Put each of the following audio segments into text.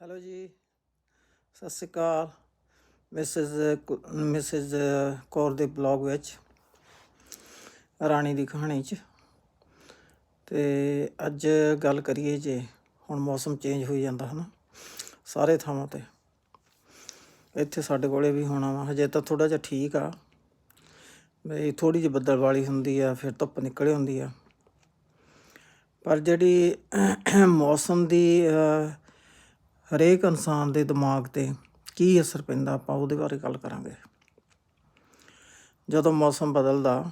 Hello ਜੀ, ਸਤਿ ਸ਼੍ਰੀ ਅਕਾਲ। ਮਿਸਿਸ ਮਿਸਿਸ ਕੌਰ ਦੇ ਬਲੌਗ ਵਿੱਚ, ਰਾਣੀ ਦੀ ਕਹਾਣੀ 'ਚ। ਤੇ ਅੱਜ ਗੱਲ ਕਰੀਏ ਜੇ, ਹੁਣ ਮੌਸਮ ਚੇਂਜ ਹੋਈ ਜਾਂਦਾ ਹਨਾ, ਸਾਰੇ ਥਾਵਾਂ ਤੇ। ਇੱਥੇ ਸਾਡੇ ਕੋਲੇ ਵੀ ਹੋਣਾ ਵਾ, ਹਜੇ ਤਾਂ ਥੋੜਾ ਜਿਹਾ ਠੀਕ ਆ। ਬਈ ਥੋੜੀ ਜਿਹੀ ਬੱਦਲ ਵਾਲੀ ਹੁੰਦੀ ਆ, ਫਿਰ ਧੁੱਪ ਨਿਕਲੇ ਹੁੰਦੀ ਆ। ਪਰ ਜਿਹੜੀ ਮੌਸਮ ਦੀ ਹਰੇਕ ਇਨਸਾਨ ਦੇ ਦਿਮਾਗ ਤੇ ਕੀ ਅਸਰ ਪੈਂਦਾ ਆਪਾਂ ਉਹਦੇ ਬਾਰੇ ਗੱਲ ਕਰਾਂਗੇ। ਜਦੋਂ ਮੌਸਮ ਬਦਲਦਾ,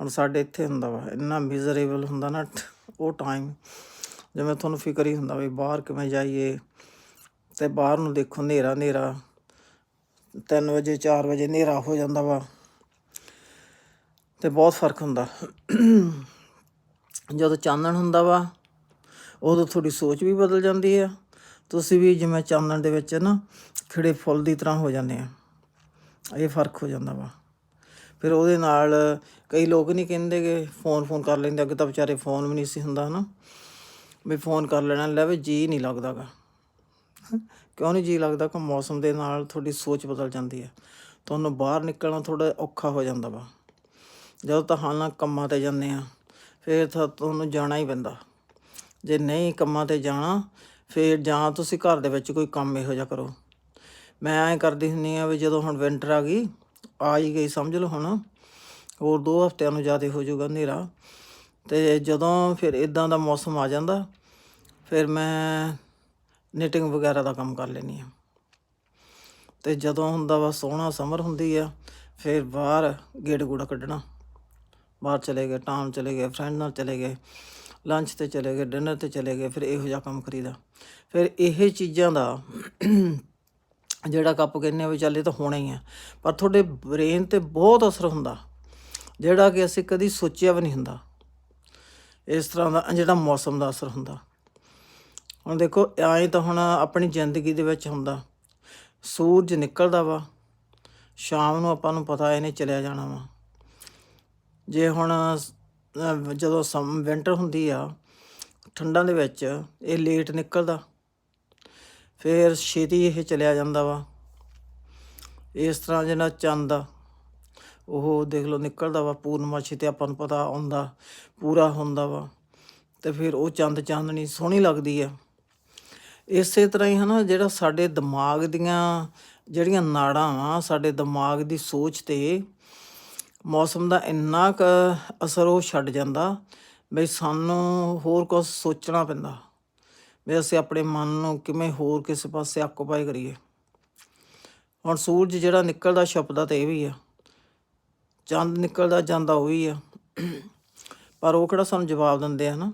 ਹੁਣ ਸਾਡੇ ਇੱਥੇ ਹੁੰਦਾ ਵਾ, ਇੰਨਾ ਮਿਜ਼ਰੇਬਲ ਹੁੰਦਾ ਨਾ, ਉਹ ਟਾਈਮ ਜਿਵੇਂ ਤੁਹਾਨੂੰ ਫਿਕਰ ਹੀ ਹੁੰਦਾ ਵੀ ਬਾਹਰ ਕਿਵੇਂ ਜਾਈਏ ਤੇ ਬਾਹਰ ਨੂੰ ਦੇਖੋ ਹਨੇਰਾ ਹਨੇਰਾ 3 ਵਜੇ 4 ਵਜੇ ਹਨੇਰਾ ਹੋ ਜਾਂਦਾ ਵਾ ਤੇ ਬਹੁਤ ਫ਼ਰਕ ਹੁੰਦਾ। ਜਦੋਂ ਚਾਨਣ ਹੁੰਦਾ ਵਾ, ਉਦੋਂ ਤੁਹਾਡੀ ਸੋਚ ਵੀ ਬਦਲ ਜਾਂਦੀ ਆ। ਤੁਸੀਂ ਵੀ ਜਿਵੇਂ ਚਾਨਣ ਦੇ ਵਿੱਚ ਨਾ ਖਿੜੇ ਫੁੱਲ ਦੀ ਤਰ੍ਹਾਂ ਹੋ ਜਾਂਦੇ ਆ। ਇਹ ਫ਼ਰਕ ਹੋ ਜਾਂਦਾ ਵਾ। ਫਿਰ ਉਹਦੇ ਨਾਲ ਕਈ ਲੋਕ ਨਹੀਂ ਕਹਿੰਦੇ ਕਿ ਫੋਨ ਫੋਨ ਕਰ ਲੈਂਦੇ, ਅੱਗੇ ਤਾਂ ਵਿਚਾਰੇ ਫੋਨ ਵੀ ਨਹੀਂ ਸੀ ਹੁੰਦਾ, ਹਨਾ। ਵੀ ਫੋਨ ਕਰ ਲੈਣਾ, ਲੈ ਵੀ ਜੀ ਨਹੀਂ ਲੱਗਦਾਗਾ ਕਿਉਂ ਨਹੀਂ ਜੀ ਲੱਗਦਾ ਕਿ ਮੌਸਮ ਦੇ ਨਾਲ ਤੁਹਾਡੀ ਸੋਚ ਬਦਲ ਜਾਂਦੀ ਹੈ ਤੁਹਾਨੂੰ ਬਾਹਰ ਨਿਕਲਣਾ ਥੋੜਾ ਔਖਾ ਹੋ ਜਾਂਦਾ ਵਾ। ਜਦੋਂ ਤਾਂ ਕੰਮਾਂ ਤੇ ਜਾਂਦੇ ਆ, ਫਿਰ ਤਾਂ ਤੁਹਾਨੂੰ ਜਾਣਾ ਹੀ ਪੈਂਦਾ। ਜੇ ਨਹੀਂ ਕੰਮਾਂ ਤੇ ਜਾਣਾ ਫਿਰ ਜਾਂ ਤੁਸੀਂ ਘਰ ਦੇ ਵਿੱਚ ਕੋਈ ਕੰਮ ਇਹੋ ਜਿਹਾ ਕਰੋ। ਮੈਂ ਐਂ ਕਰਦੀ ਹੁੰਨੀ ਆ ਵੀ ਜਦੋਂ ਹੁਣ ਵਿੰਟਰ ਆ ਗਈ, ਆ ਹੀ ਗਈ ਸਮਝ ਲਓ ਹੁਣ। ਹੋਰ ਦੋ ਹਫ਼ਤਿਆਂ ਨੂੰ ਜ਼ਿਆਦਾ ਹੋ ਜਾਊਗਾ ਹਨੇਰਾ। ਤੇ ਜਦੋਂ ਫਿਰ ਇਦਾਂ ਦਾ ਮੌਸਮ ਆ ਜਾਂਦਾ, ਫਿਰ ਮੈਂ ਨਿਟਿੰਗ ਵਗੈਰਾ ਦਾ ਕੰਮ ਕਰ ਲੈਂਦੀ ਆ। ਤੇ ਜਦੋਂ ਹੁੰਦਾ ਵਾ ਸੋਹਣਾ ਸਮਰ ਹੁੰਦੀ ਆ, ਫਿਰ ਬਾਹਰ ਗੇੜ ਗੂੜਾ ਕੱਢਣਾ। ਬਾਹਰ ਚਲੇ ਗਏ ਟਾਮ ਚਲੇ ਗਏ ਫਰੈਂਡ ਨਾਲ ਚਲੇ ਗਏ। ਲੰਚ ਤੇ ਚਲੇ ਗਏ ਡਿਨਰ ਤੇ ਚਲੇ ਗਏ, ਫਿਰ ਇਹੋ ਜਿਹਾ ਕੰਮ ਕਰੀਦਾ। ਫਿਰ ਇਹ ਚੀਜ਼ਾਂ ਦਾ ਜਿਹੜਾ ਕੱਪ ਕਹਿੰਦੇ ਵੀ ਚੱਲ ਇਹ ਤਾਂ ਹੋਣਾ ਹੀ ਆ, ਪਰ ਤੁਹਾਡੇ ਬ੍ਰੇਨ ਤੇ ਬਹੁਤ ਅਸਰ ਹੁੰਦਾ, ਜਿਹੜਾ ਕਿ ਅਸੀਂ ਕਦੀ ਸੋਚਿਆ ਵੀ ਨਹੀਂ ਹੁੰਦਾ। ਇਸ ਤਰ੍ਹਾਂ ਦਾ ਜਿਹੜਾ ਮੌਸਮ ਦਾ ਅਸਰ ਹੁੰਦਾ। ਹੁਣ ਦੇਖੋ, ਐਂ ਤਾਂ ਹੁਣ ਆਪਣੀ ਜ਼ਿੰਦਗੀ ਦੇ ਵਿੱਚ ਹੁੰਦਾ, ਸੂਰਜ ਨਿਕਲਦਾ ਵਾ, ਸ਼ਾਮ ਨੂੰ ਆਪਾਂ ਨੂੰ ਪਤਾ ਇਹਨੇ ਚਲਿਆ ਜਾਣਾ ਵਾ। ਜੇ ਹੁਣ ਜਦੋਂ ਸਮ ਵਿੰਟਰ ਹੁੰਦੀ ਆ, ਠੰਡਾਂ ਦੇ ਵਿੱਚ ਇਹ ਲੇਟ ਨਿਕਲਦਾ। ਫਿਰ ਛੇਤੀ ਇਹ ਚਲਿਆ ਜਾਂਦਾ ਵਾ। ਇਸ ਤਰ੍ਹਾਂ ਜਿਹੜਾ ਚੰਦ ਆ, ਉਹ ਦੇਖ ਲਓ ਨਿਕਲਦਾ ਵਾ ਪੂਰਨਮਾਸ਼ੀ ਤੇ ਆਪਾਂ ਨੂੰ ਪਤਾ ਆਉਂਦਾ ਪੂਰਾ ਹੁੰਦਾ ਵਾ। ਤੇ ਫਿਰ ਉਹ ਚੰਦ ਚਾਂਦਨੀ ਸੋਹਣੀ ਲੱਗਦੀ ਆ। ਇਸੇ ਤਰ੍ਹਾਂ ਹੀ ਹਨਾ, ਜਿਹੜਾ ਸਾਡੇ ਦਿਮਾਗ ਦੀਆਂ, ਜਿਹੜੀਆਂ ਨਾੜਾਂ ਵਾ ਸਾਡੇ ਦਿਮਾਗ ਦੀ ਸੋਚ ਤੇ ਮੌਸਮ ਦਾ ਇੰਨਾ ਕੁ ਅਸਰ ਉਹ ਛੱਡ ਜਾਂਦਾ ਵੀ ਸਾਨੂੰ ਹੋਰ ਕੁਝ ਸੋਚਣਾ ਪੈਂਦਾ। ਵੀ ਅਸੀਂ ਆਪਣੇ ਮਨ ਨੂੰ ਕਿਵੇਂ ਹੋਰ ਕਿਸੇ ਪਾਸੇ ਆਕੂਪਾਈ ਕਰੀਏ। ਹੁਣ ਸੂਰਜ ਜਿਹੜਾ ਨਿਕਲਦਾ ਛਪਦਾ ਤੇ ਇਹ ਵੀ ਆ। ਚੰਦ ਨਿਕਲਦਾ ਜਾਂਦਾ ਉਹ ਵੀ ਆ। ਪਰ ਉਹ ਕਿਹੜਾ ਸਾਨੂੰ ਜਵਾਬ ਦਿੰਦੇ ਆ ਨਾ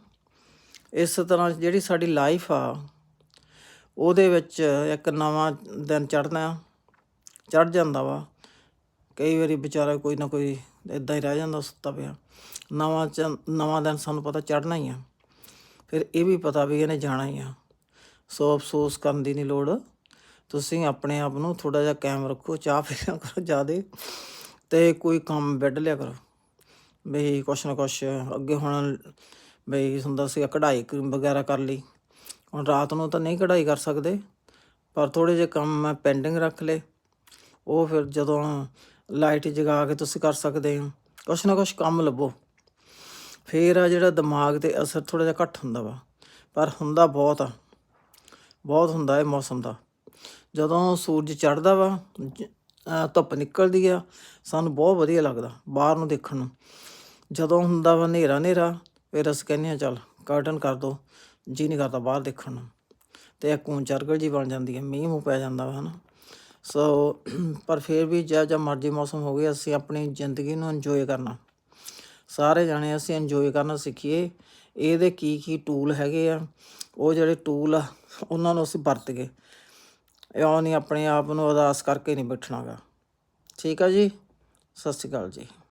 ਇਸ ਤਰ੍ਹਾਂ ਜਿਹੜੀ ਸਾਡੀ ਲਾਈਫ ਆ, ਉਹਦੇ ਵਿੱਚ ਇੱਕ ਨਵਾਂ ਦਿਨ ਚੜ੍ਹਨਾ, ਚੜ੍ਹ ਜਾਂਦਾ ਵਾ। ਕਈ ਵਾਰੀ ਵਿਚਾਰਾ ਕੋਈ ਨਾ ਕੋਈ ਇਦਾਂ ਹੀ ਰਹਿ ਜਾਂਦਾ ਸੁੱਤਾ ਪਿਆ। ਨਵਾਂ ਚ- ਨਵਾਂ ਦਿਨ ਸਾਨੂੰ ਪਤਾ ਚੜ੍ਹਨਾ ਹੀ ਆ। ਫਿਰ ਇਹ ਵੀ ਪਤਾ ਵੀ ਇਹਨੇ ਜਾਣਾ ਹੀ ਆ। ਸੋ ਅਫਸੋਸ ਕਰਨ ਦੀ ਨਹੀਂ ਲੋੜ। ਤੁਸੀਂ ਆਪਣੇ ਆਪ ਨੂੰ ਥੋੜਾ ਜਿਹਾ ਕਾਇਮ ਰੱਖੋ, ਚਾਹ ਪੀਆ ਕਰੋ ਜਿਆਦੇ ਤੇ ਕੋਈ ਕੰਮ ਵੱਢ ਲਿਆ ਕਰੋ। ਬਈ ਕੁਛ ਨਾ ਕੁਛ ਅੱਗੇ ਹੁਣ ਬਈ ਹੁੰਦਾ ਸੀ ਕਢਾਈ ਵਗੈਰਾ ਕਰ ਲਈ। ਹੁਣ ਰਾਤ ਨੂੰ ਤਾਂ ਨਹੀਂ ਕਢਾਈ ਕਰ ਸਕਦੇ, ਪਰ ਥੋੜੇ ਜਿਹੇ ਕੰਮ ਮੈਂ ਪੈਂਡਿੰਗ ਰੱਖ ਲਏ। ਉਹ ਫਿਰ ਜਦੋਂ ਲਾਈਟ ਜਗਾ ਕੇ ਤੁਸੀਂ ਕਰ ਸਕਦੇ ਹੋ। ਕੁਛ ਨਾ ਕੁਛ ਕੰਮ ਲੱਭੋ। ਫੇਰ ਆ ਜਿਹੜਾ ਦਿਮਾਗ ਤੇ ਅਸਰ ਥੋੜਾ ਜਿਹਾ ਘੱਟ ਹੁੰਦਾ ਵਾ। ਪਰ ਹੁੰਦਾ ਬਹੁਤ ਆ। ਬਹੁਤ ਹੁੰਦਾ ਇਹ ਮੌਸਮ ਦਾ। ਜਦੋਂ ਸੂਰਜ ਚੜ੍ਹਦਾ ਵਾ, ਜ- ਧੁੱਪ ਨਿਕਲਦੀ ਆ, ਸਾਨੂੰ ਬਹੁਤ ਵਧੀਆ ਲੱਗਦਾ ਬਾਹਰ ਨੂੰ ਦੇਖਣ ਨੂੰ। ਜਦੋਂ ਹੁੰਦਾ ਵਾ ਹਨੇਰਾ ਹਨੇਰਾ, ਫਿਰ ਅਸੀਂ ਕਹਿੰਦੇ ਆ ਚੱਲ ਕਰਟਨ ਕਰ ਦੋ। ਜੀ ਨਹੀਂ ਕਰਦਾ ਬਾਹਰ ਦੇਖਣ ਨੂੰ। ਤੇ ਇਹ ਕੂਨ ਚਰਗਲ ਜੀ ਬਣ ਜਾਂਦੀ ਹੈ ਮੀਂਹ ਮੂੰਹ ਪੈ ਜਾਂਦਾ ਵਾ, ਹਨਾ। ਸੋ, ਪਰ ਫਿਰ ਵੀ ਜਿਹਾ ਜਿਹਾ ਮਰਜ਼ੀ ਮੌਸਮ ਹੋਵੇ ਅਸੀਂ ਆਪਣੀ ਜ਼ਿੰਦਗੀ ਨੂੰ ਇੰਜੋਏ ਕਰਨਾ। ਸਾਰੇ ਜਾਣੇ ਅਸੀਂ ਇੰਜੋਏ ਕਰਨਾ ਸਿੱਖੀਏ। ਇਹਦੇ ਕੀ ਕੀ ਟੂਲ ਹੈਗੇ ਆ, ਉਹ ਜਿਹੜੇ ਟੂਲ ਆ, ਉਹਨਾਂ ਨੂੰ ਅਸੀਂ ਵਰਤ ਗਏ ਇਉਂ ਨਹੀਂ ਆਪਣੇ ਆਪ ਨੂੰ ਉਦਾਸ ਕਰਕੇ ਨਹੀਂ ਬੈਠਣਾਗਾ। ਠੀਕ ਆ ਜੀ? ਸਤਿ ਸ਼੍ਰੀ ਅਕਾਲ ਜੀ।